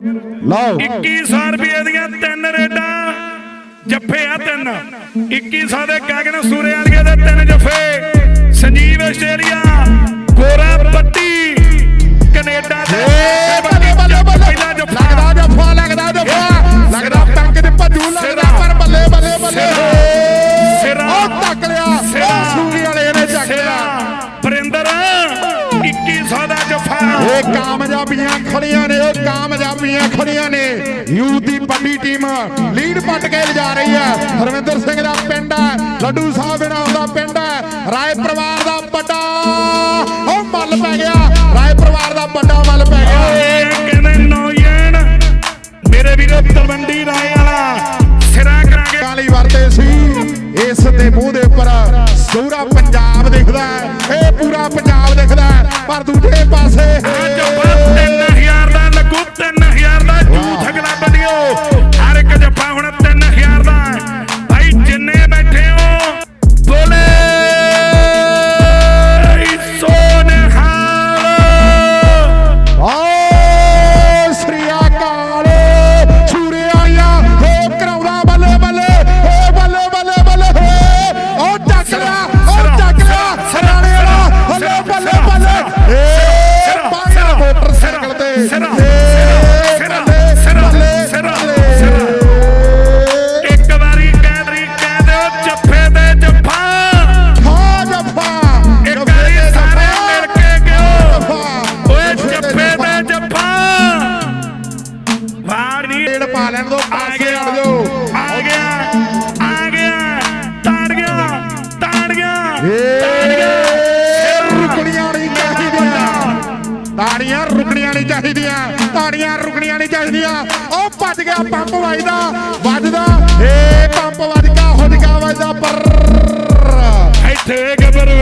ਲਓ 2100 ਰੁਪਏ ਦੀਆਂ ਤਿੰਨ ਰੇਡਾਂ ਜੱਫੇ ਆ ਤਿੰਨ। 2100 ਦੇ ਗਗਨ ਸੂਰੇ ਵਾਲੀਏ ਦੇ ਤਿੰਨ ਜੱਫੇ। ਸੰਜੀਵ ਆਸਟ੍ਰੇਲੀਆ ਗੋਰਾ ਪੱਟੀ ਕੈਨੇਡਾ ਦੇ ਬੱਲੇ ਬੱਲੇ ਬੱਲੇ। ਲੱਗਦਾ ਜੱਫਾ ਲੱਗਦਾ ਜੱਫਾ। ਲੱਗਦਾ ਟੰਕ ਤੇ ਭੱਜੂ ਲੱਗਦਾ ਪਰ ਬੱਲੇ ਬੱਲੇ ਬੱਲੇ। ਸਿਰਾ। ਉਹ ਟੱਕ ਲਿਆ। ਸਿਰਾ। ਵਾਲੇ ਨੇ ਚੱਕ ਲਿਆ। ਬਰਿੰਦਰ 2100 ਦਾ ਜੱਫਾ। ਇਹ ਕਾਮਯਾਬੀਆਂ ਖੜੀਆਂ ਨੇ ਉਹ ਕਾਮਯਾਬੀਆਂ ਖੜੀਆਂ ਨੇ। ਯੂਥ ਦੀ ਵੱਡੀ ਟੀਮ ਲੀਡ ਪੱਟ ਕੇ ਲਿਜਾ ਰਹੀ ਹੈ। ਹਰਵਿੰਦਰ ਸਿੰਘ ਦਾ ਪਿੰਡ ਹੈ ਲੱਡੂ ਸਾਹਿਬ ਇਹਨਾਂ ਦਾ ਪਿੰਡ ਹੈ। ਰਾਏ ਪਰਿਵਾਰ ਦਾ ਵੱਡਾ ਉਹ ਮੱਲ ਪੈ ਗਿਆ। ਰਾਏ ਪਰਿਵਾਰ ਦਾ ਵੱਡਾ ਮੱਲ ਪੈ ਗਿਆ। ਕਹਿੰਦੇ ਨੌਜਣ ਮੇਰੇ ਵੀਰੋ ਤਲਵੰਡੀ ਰਾਏ ਵਾਲਾ। ਸਿਰਾ ਕਰਾਂਗੇ। ਕਾਲੀ ਵਰਤੇ ਸੀ। ਇਸ ਦੇ ਮੂੰਹ ਦੇ ਉੱਪਰ ਪੂਰਾ ਪੰਜਾਬ ਦਿਖਦਾ ਇਹ ਪੂਰਾ ਪੰਜਾਬ ਦਿਖਦਾ ਪਰ ਦੂਜੇ ਪਾਸੇ ਮੋਟਰਸਾਈਕਲ ਤੇ ਸਿਰਾ, ਏ ਸਿਰਾ, ਸਿਰਾ, ਸਿਰਾ, ਇੱਕ ਵਾਰੀ ਕਹਿ ਰਹੀ ਜੱਫੇ ਤੇ ਜੱਫਾ ਹਾਂ ਜੱਫਾ ਇੱਕ ਵਾਰੀ ਸਾਰੇ ਮਿਲ ਕੇ ਗਿਓ ਓਏ ਜੱਫੇ ਤੇ ਜੱਫਾ ਵਾਹ ਨੀ ਪਾ ਲੈਣ ਦੋ ਆ ਪਾਸੇ ਗਿਆ ਜਾਓ ਆ ਗਿਆ ਚਾਹੀਦੀਆਂ ਤਾੜੀਆਂ ਰੁਕਣੀਆਂ ਨਹੀਂ ਚਾਹੀਦੀਆਂ। ਉਹ ਭੱਜ ਗਿਆ ਪੰਪ ਵੱਜਦਾ ਵੱਜਦਾ ਏ ਪੰਪ ਵੱਜ ਗਿਆ ਹੋ ਗਿਆ ਵੱਜਦਾ ਪਰ। ਇੱਥੇ ਗੱਬਰ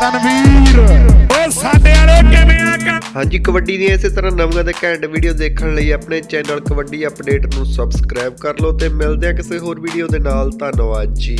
ਤਨਵੀਰ ਉਹ ਸਾਡੇ ਵਾਲੇ ਕਿਵੇਂ ਆ ਹਾਂਜੀ ਕਬੱਡੀ ਦੀਆਂ ਇਸੇ ਤਰ੍ਹਾਂ ਨਵੀਆਂ ਤੇ ਘੈਂਟ ਵੀਡੀਓ ਦੇਖਣ ਲਈ ਆਪਣੇ ਚੈਨਲ ਕਬੱਡੀ ਅਪਡੇਟ ਨੂੰ ਸਬਸਕ੍ਰਾਈਬ ਕਰ ਲਓ ਤੇ ਮਿਲਦੇ ਆ ਕਿਸੇ ਹੋਰ ਵੀਡੀਓ ਦੇ ਨਾਲ। ਧੰਨਵਾਦ ਜੀ।